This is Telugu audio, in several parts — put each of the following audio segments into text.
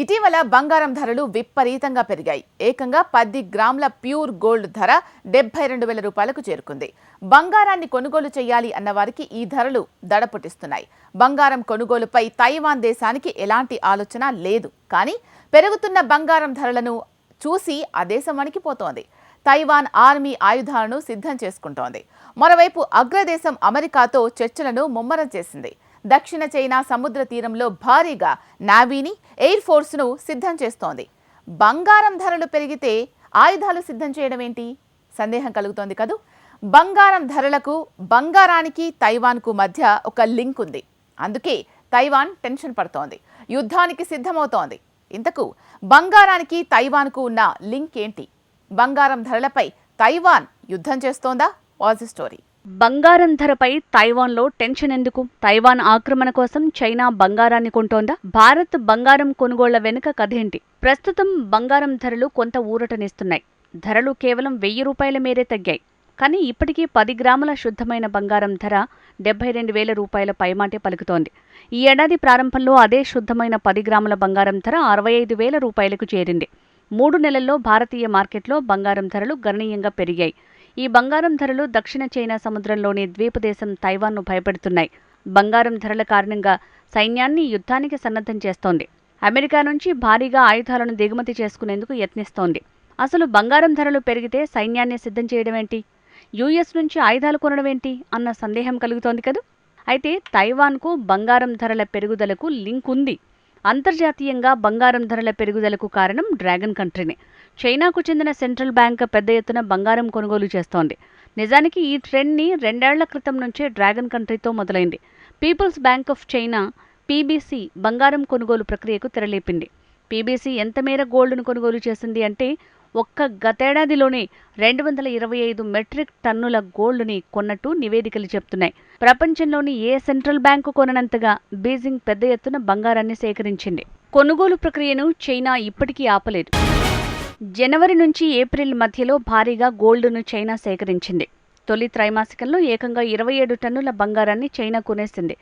ఇటీవల బంగారం ధరలు విపరీతంగా పెరిగాయి. ఏకంగా పది గ్రాముల ప్యూర్ గోల్డ్ ధర డెబ్బై రెండు వేల రూపాయలకు చేరుకుంది. బంగారాన్ని కొనుగోలు చేయాలి అన్న వారికి ఈ ధరలు దడ పుట్టిస్తున్నాయి బంగారం కొనుగోలుపై తైవాన్ దేశానికి ఎలాంటి ఆలోచన లేదు. కానీ పెరుగుతున్న బంగారం ధరలను చూసి ఆ దేశం వణికిపోతోంది. తైవాన్ ఆర్మీ ఆయుధాలను సిద్ధం చేసుకుంటోంది. మరోవైపు అగ్రదేశం అమెరికాతో చర్చలను ముమ్మరం చేసింది. దక్షిణ చైనా సముద్ర తీరంలో భారీగా నావీని ఎయిర్ ఫోర్స్ను సిద్ధం చేస్తోంది. బంగారం ధరలు పెరిగితే ఆయుధాలు సిద్ధం చేయడం ఏంటి? సందేహం కలుగుతోంది కదూ? బంగారం ధరలకు బంగారానికి తైవాన్కు మధ్య ఒక లింక్ ఉంది. అందుకే తైవాన్ టెన్షన్ పడుతోంది. యుద్ధానికి సిద్ధమవుతోంది. ఇంతకు బంగారానికి తైవాన్కు ఉన్న లింక్ ఏంటి? బంగారం ధరలపై తైవాన్ యుద్ధం చేస్తోందా? వాజ్ స్టోరీ. బంగారం ధరపై తైవాన్లో టెన్షన్ ఎందుకు? తైవాన్ ఆక్రమణ కోసం చైనా బంగారాన్ని కొంటోందా? భారత్ బంగారం కొనుగోళ్ళ వెనుక కథేంటి? ప్రస్తుతం బంగారం ధరలు కొంత ఊరటనిస్తున్నాయి. ధరలు కేవలం వెయ్యి రూపాయల మేరే తగ్గాయి. కానీ ఇప్పటికీ పది గ్రాముల శుద్ధమైన బంగారం ధర డెబ్బై రెండు వేల రూపాయల పైమాటే పలుకుతోంది. ఈ ఏడాది ప్రారంభంలో అదే శుద్ధమైన పది గ్రాముల బంగారం ధర అరవై ఐదు వేల రూపాయలకు చేరింది. మూడు నెలల్లో భారతీయ మార్కెట్లో బంగారం ధరలు గణనీయంగా పెరిగాయి. ఈ బంగారం ధరలు దక్షిణ చైనా సముద్రంలోని ద్వీపదేశం తైవాన్ను భయపెడుతున్నాయి. బంగారం ధరల కారణంగా సైన్యాన్ని యుద్ధానికి సన్నద్ధం చేస్తోంది. అమెరికా నుంచి భారీగా ఆయుధాలను దిగుమతి చేసుకునేందుకు యత్నిస్తోంది. అసలు బంగారం ధరలు పెరిగితే సైన్యాన్ని సిద్ధం చేయడమేంటి యూఎస్ నుంచి ఆయుధాలు కొనడమేంటి అన్న సందేహం కలుగుతోంది కదూ? అయితే తైవాన్కు బంగారం ధరల పెరుగుదలకు లింక్ ఉంది. అంతర్జాతీయంగా బంగారం ధరల పెరుగుదలకు కారణం డ్రాగన్ కంట్రీనే. చైనాకు చెందిన సెంట్రల్ బ్యాంక్ పెద్ద ఎత్తున బంగారం కొనుగోలు చేస్తోంది. నిజానికి ఈ ట్రెండ్ని రెండేళ్ళ క్రితం నుంచే డ్రాగన్ కంట్రీతో మొదలైంది. People's Bank of China PBC బంగారం కొనుగోలు ప్రక్రియకు తెరలేపింది. పీబీసీ ఎంత మేర గోల్డ్ను కొనుగోలు చేసింది అంటే ఒక్క గతేడాదిలోనే రెండు వందల ఇరవై ఐదు మెట్రిక్ టన్నుల గోల్డ్ని కొన్నట్టు నివేదికలు చెప్తున్నాయి. ప్రపంచంలోని ఏ సెంట్రల్ బ్యాంకు కొననంతగా బీజింగ్ పెద్ద ఎత్తున బంగారాన్ని సేకరించింది. కొనుగోలు ప్రక్రియను చైనా ఇప్పటికీ ఆపలేదు. జనవరి నుంచి ఏప్రిల్ మధ్యలో భారీగా గోల్డ్ను చైనా సేకరించింది. తొలి త్రైమాసికంలో ఏకంగా ఇరవై ఏడు టన్నుల బంగారాన్ని చైనా కొనేసింది.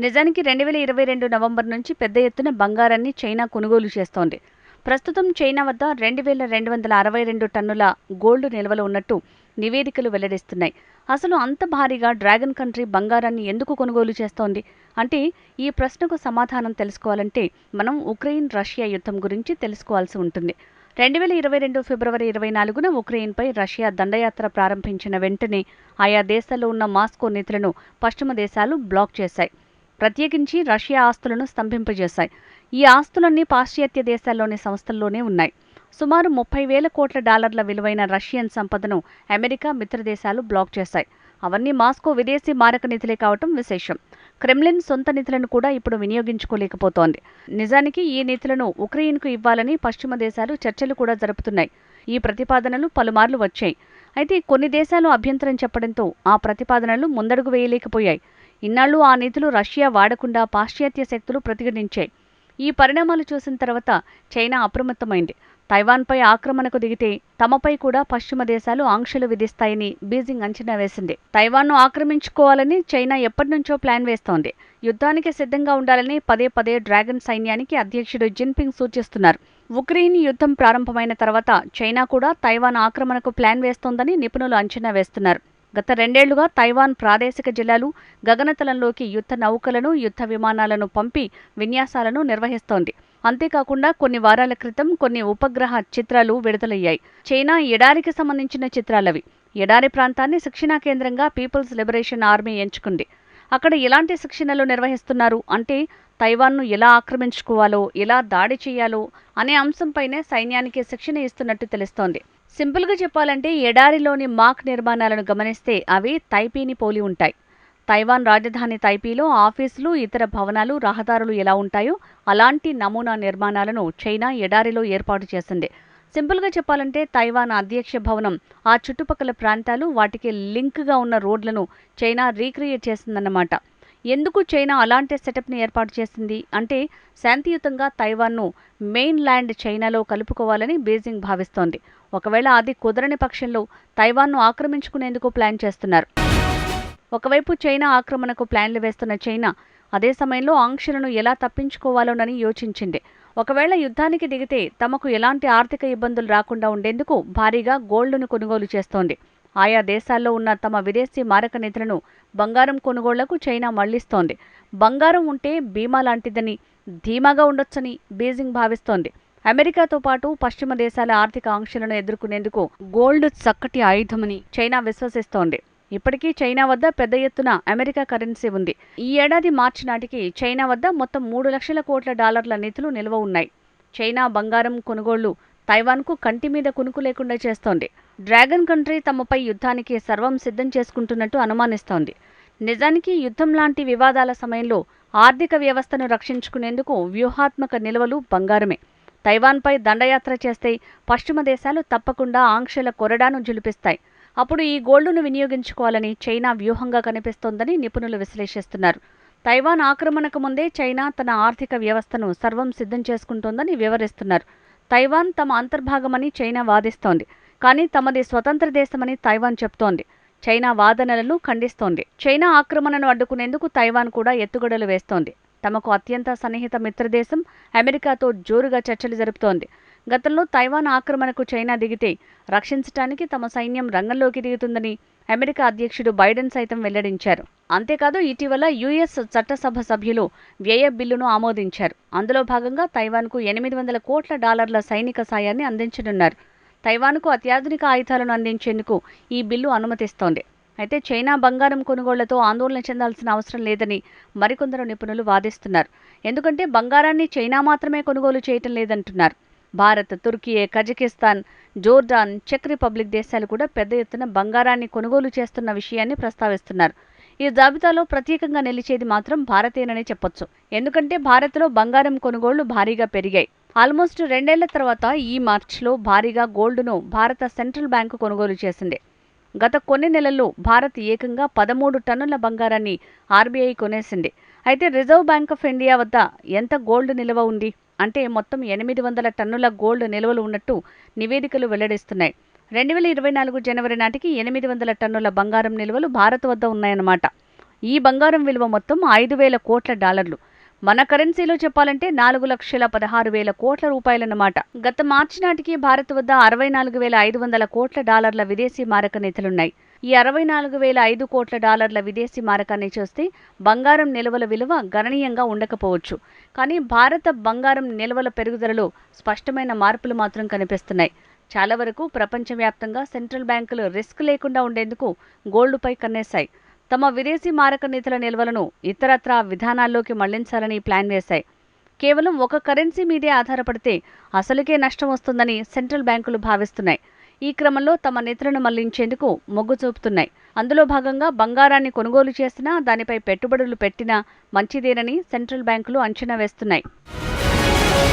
నిజానికి రెండు వేల ఇరవై రెండు నవంబర్ నుంచి పెద్ద ఎత్తున బంగారాన్ని చైనా కొనుగోలు చేస్తోంది. ప్రస్తుతం చైనా వద్ద రెండు వేల రెండు వందల అరవై రెండు టన్నుల గోల్డ్ నిల్వలు ఉన్నట్టు నివేదికలు వెల్లడిస్తున్నాయి. అసలు అంత భారీగా డ్రాగన్ కంట్రీ బంగారాన్ని ఎందుకు కొనుగోలు చేస్తోంది? అంటే ఈ ప్రశ్నకు సమాధానం తెలుసుకోవాలంటే మనం ఉక్రెయిన్ రష్యా యుద్ధం గురించి తెలుసుకోవాల్సి ఉంటుంది. రెండు వేల ఇరవై రెండు ఫిబ్రవరి ఇరవై నాలుగున ఉక్రెయిన్పై రష్యా దండయాత్ర ప్రారంభించిన వెంటనే ఆయా దేశాల్లో ఉన్న మాస్కో నిధులను పశ్చిమ దేశాలు బ్లాక్ చేశాయి. ప్రత్యేకించి రష్యా ఆస్తులను స్తంభింపజేశాయి. ఈ ఆస్తులన్నీ పాశ్చాత్య దేశాల్లోని సంస్థల్లోనే ఉన్నాయి. సుమారు ముప్పై వేల కోట్ల డాలర్ల విలువైన రష్యన్ సంపదను అమెరికా మిత్రదేశాలు బ్లాక్ చేశాయి. అవన్నీ మాస్కో విదేశీ మారక నిధులే కావటం విశేషం. క్రెమ్లిన్ సొంత నిధులను కూడా ఇప్పుడు వినియోగించుకోలేకపోతోంది. నిజానికి ఈ నిధులను ఉక్రెయిన్కు ఇవ్వాలని పశ్చిమ దేశాలు చర్చలు కూడా జరుపుతున్నాయి. ఈ ప్రతిపాదనలు పలుమార్లు వచ్చాయి. అయితే కొన్ని దేశాలు అభ్యంతరం చెప్పడంతో ఆ ప్రతిపాదనలు ముందడుగు వేయలేకపోయాయి. ఇన్నాళ్ళు ఆ నిధులు రష్యా వాడకుండా పాశ్చాత్య శక్తులు ప్రతిఘటించాయి. ఈ పరిణామాలు చూసిన తర్వాత చైనా అప్రమత్తమైంది. తైవాన్పై ఆక్రమణకు దిగితే తమపై కూడా పశ్చిమ దేశాలు ఆంక్షలు విధిస్తాయని బీజింగ్ అంచనా వేసింది. తైవాన్ను ఆక్రమించుకోవాలని చైనా ఎప్పటినుంచో ప్లాన్ వేస్తోంది. యుద్ధానికి సిద్ధంగా ఉండాలని పదే పదే డ్రాగన్ సైన్యానికి అధ్యక్షుడు జిన్పింగ్ సూచిస్తున్నారు. ఉక్రెయిన్ యుద్ధం ప్రారంభమైన తర్వాత చైనా కూడా తైవాన్ ఆక్రమణకు ప్లాన్ వేస్తోందని నిపుణులు అంచనా వేస్తున్నారు. గత రెండేళ్ళుగా తైవాన్ ప్రాదేశిక జిల్లాలు గగనతలంలోకి యుద్ధ నౌకలను యుద్ధ విమానాలను పంపి విన్యాసాలను నిర్వహిస్తోంది. అంతేకాకుండా కొన్ని వారాల క్రితం కొన్ని ఉపగ్రహ చిత్రాలు విడుదలయ్యాయి. చైనా ఎడారికి సంబంధించిన చిత్రాలవి. ఎడారి ప్రాంతాన్ని శిక్షణా కేంద్రంగా పీపుల్స్ లిబరేషన్ ఆర్మీ ఎంచుకుంది. అక్కడ ఎలాంటి శిక్షణలు నిర్వహిస్తున్నారు? అంటే తైవాన్ను ఎలా ఆక్రమించుకోవాలో ఎలా దాడి చేయాలో అనే అంశంపైనే సైన్యానికి శిక్షణ ఇస్తున్నట్టు తెలుస్తోంది. సింపుల్గా చెప్పాలంటే ఎడారిలోని మాక్ నిర్మాణాలను గమనిస్తే అవి తైపీని పోలి ఉంటాయి. తైవాన్ రాజధాని తైపీలో ఆఫీసులు ఇతర భవనాలు రహదారులు ఎలా ఉంటాయో అలాంటి నమూనా నిర్మాణాలను చైనా ఎడారిలో ఏర్పాటు చేసింది. సింపుల్గా చెప్పాలంటే తైవాన్ అధ్యక్ష భవనం ఆ చుట్టుపక్కల ప్రాంతాలు వాటికి లింక్గా ఉన్న రోడ్లను చైనా రీక్రియేట్ చేసిందన్నమాట. ఎందుకు చైనా అలాంటి సెటప్ని ఏర్పాటు చేసింది? అంటే శాంతియుతంగా తైవాన్ను మెయిన్ ల్యాండ్ చైనాలో కలుపుకోవాలని బీజింగ్ భావిస్తోంది. ఒకవేళ అది కుదరని పక్షంలో తైవాన్ను ఆక్రమించుకునేందుకు ప్లాన్ చేస్తున్నారు. ఒకవైపు చైనా ఆక్రమణకు ప్లాన్లు వేస్తున్న చైనా అదే సమయంలో ఆంక్షలను ఎలా తప్పించుకోవాలోనని యోచించింది. ఒకవేళ యుద్ధానికి దిగితే తమకు ఎలాంటి ఆర్థిక ఇబ్బందులు రాకుండా ఉండేందుకు భారీగా గోల్డ్ను కొనుగోలు చేస్తోంది. ఆయా దేశాల్లో ఉన్న తమ విదేశీ మారక నిధులను బంగారం కొనుగోళ్ళకు చైనా మళ్ళిస్తోంది. బంగారం ఉంటే బీమా లాంటిదని ధీమాగా ఉండొచ్చని బీజింగ్ భావిస్తోంది. అమెరికాతో పాటు పశ్చిమ దేశాల ఆర్థిక ఆంక్షలను ఎదుర్కొనేందుకు గోల్డ్ చక్కటి ఆయుధమని చైనా విశ్వసిస్తోంది. ఇప్పటికీ చైనా వద్ద పెద్ద ఎత్తున అమెరికా కరెన్సీ ఉంది. ఈ ఏడాది మార్చి నాటికి చైనా వద్ద మొత్తం మూడు లక్షల కోట్ల డాలర్ల నిధులు నిల్వ ఉన్నాయి. చైనా బంగారం కొనుగోళ్ళు తైవాన్కు కంటి మీద కునుకు లేకుండా చేస్తోంది. డ్రాగన్ కంట్రీ తమపై యుద్ధానికి సర్వం సిద్ధం చేసుకుంటున్నట్టు అనుమానిస్తోంది. నిజానికి యుద్ధం లాంటి వివాదాల సమయంలో ఆర్థిక వ్యవస్థను రక్షించుకునేందుకు వ్యూహాత్మక నిల్వలు బంగారమే. తైవాన్పై దండయాత్ర చేస్తే పశ్చిమ దేశాలు తప్పకుండా ఆంక్షల కొరడాను జులిపిస్తాయి అప్పుడు ఈ గోల్డును వినియోగించుకోవాలని చైనా వ్యూహంగా కనిపిస్తోందని నిపుణులు విశ్లేషిస్తున్నారు. తైవాన్ ఆక్రమణకు ముందే చైనా తన ఆర్థిక వ్యవస్థను సర్వం సిద్ధం చేసుకుంటోందని వివరిస్తున్నారు. తైవాన్ తమ అంతర్భాగమని చైనా వాదిస్తోంది కానీ తమది స్వతంత్ర దేశమని తైవాన్ చెప్తోంది. చైనా వాదనలను ఖండిస్తోంది. చైనా ఆక్రమణను అడ్డుకునేందుకు తైవాన్ కూడా ఎత్తుగడలు వేస్తోంది. తమకు అత్యంత సన్నిహిత మిత్రదేశం అమెరికాతో జోరుగా చర్చలు జరుపుతోంది. గతంలో తైవాన్ ఆక్రమణకు చైనా దిగితే రక్షించడానికి తమ సైన్యం రంగంలోకి దిగుతుందని అమెరికా అధ్యక్షుడు బైడెన్ సైతం వెల్లడించారు. అంతేకాదు ఇటీవల యుఎస్ చట్టసభ సభ్యులు వ్యయ బిల్లును ఆమోదించారు. అందులో భాగంగా తైవాన్కు ఎనిమిది వందల కోట్ల డాలర్ల సైనిక సాయాన్ని అందించనున్నారు. తైవాన్కు అత్యాధునిక ఆయుధాలను అందించేందుకు ఈ బిల్లు అనుమతిస్తోంది. అయితే చైనా బంగారం కొనుగోళ్ళతో ఆందోళన చెందాల్సిన అవసరం లేదని మరికొందరు నిపుణులు వాదిస్తున్నారు. ఎందుకంటే బంగారాన్ని చైనా మాత్రమే కొనుగోలు చేయటం లేదంటున్నారు. భారత్ తుర్కియే కజకిస్తాన్ జోర్డాన్ చెక్ రిపబ్లిక్ దేశాలు కూడా పెద్ద ఎత్తున బంగారాన్ని కొనుగోలు చేస్తున్న విషయాన్ని ప్రస్తావిస్తున్నారు. ఈ జాబితాలో ప్రత్యేకంగా నిలిచేది మాత్రం భారతేనని చెప్పొచ్చు. ఎందుకంటే భారత్లో బంగారం కొనుగోళ్ళు భారీగా పెరిగాయి. ఆల్మోస్ట్ రెండేళ్ళ తర్వాత ఈ మార్చిలో భారీగా గోల్డ్ను భారత సెంట్రల్ బ్యాంకు కొనుగోలు చేసింది. గత కొన్ని నెలల్లో భారత్ ఏకంగా పదమూడు టన్నుల బంగారాన్ని ఆర్బీఐ కొనేసింది. అయితే రిజర్వ్ బ్యాంక్ ఆఫ్ ఇండియా వద్ద ఎంత గోల్డ్ నిల్వ ఉంది? అంటే మొత్తం ఎనిమిది వందల టన్నుల గోల్డ్ నిల్వలు ఉన్నట్టు నివేదికలు వెల్లడిస్తున్నాయి. రెండు వేల ఇరవై నాలుగు జనవరి నాటికి ఎనిమిది వందల టన్నుల బంగారం నిల్వలు భారత్ వద్ద ఉన్నాయన్నమాట. ఈ బంగారం విలువ మొత్తం ఐదు వేల కోట్ల డాలర్లు. మన కరెన్సీలో చెప్పాలంటే నాలుగు లక్షల పదహారు వేల కోట్ల రూపాయలన్నమాట. గత మార్చి నాటికి భారత్ వద్ద అరవై నాలుగు వేల ఐదు వందల కోట్ల డాలర్ల విదేశీ మారక నిధులున్నాయి ఈ అరవై నాలుగు వేల ఐదు కోట్ల డాలర్ల విదేశీ మారకాన్ని చూస్తే బంగారం నిల్వల విలువ గణనీయంగా ఉండకపోవచ్చు. కానీ భారత బంగారం నిల్వల పెరుగుదలలో స్పష్టమైన మార్పులు మాత్రం కనిపిస్తున్నాయి. చాలా వరకు ప్రపంచవ్యాప్తంగా సెంట్రల్ బ్యాంకులు రిస్క్ లేకుండా ఉండేందుకు గోల్డ్పై కన్నేశాయి. తమ విదేశీ మారక నిధుల నిల్వలను ఇతరత్రా విధానాల్లోకి మళ్ళించాలని ప్లాన్ వేశాయి. కేవలం ఒక కరెన్సీ మీదే ఆధారపడితే అసలుకే నష్టం వస్తుందని సెంట్రల్ బ్యాంకులు భావిస్తున్నాయి. ఈ క్రమంలో తమ నిధులను మళ్ళించేందుకు మొగ్గు చూపుతున్నాయి. అందులో భాగంగా బంగారాన్ని కొనుగోలు చేసినా దానిపై పెట్టుబడులు పెట్టినా మంచిదేనని సెంట్రల్ బ్యాంకులు అంచనా వేస్తున్నాయి.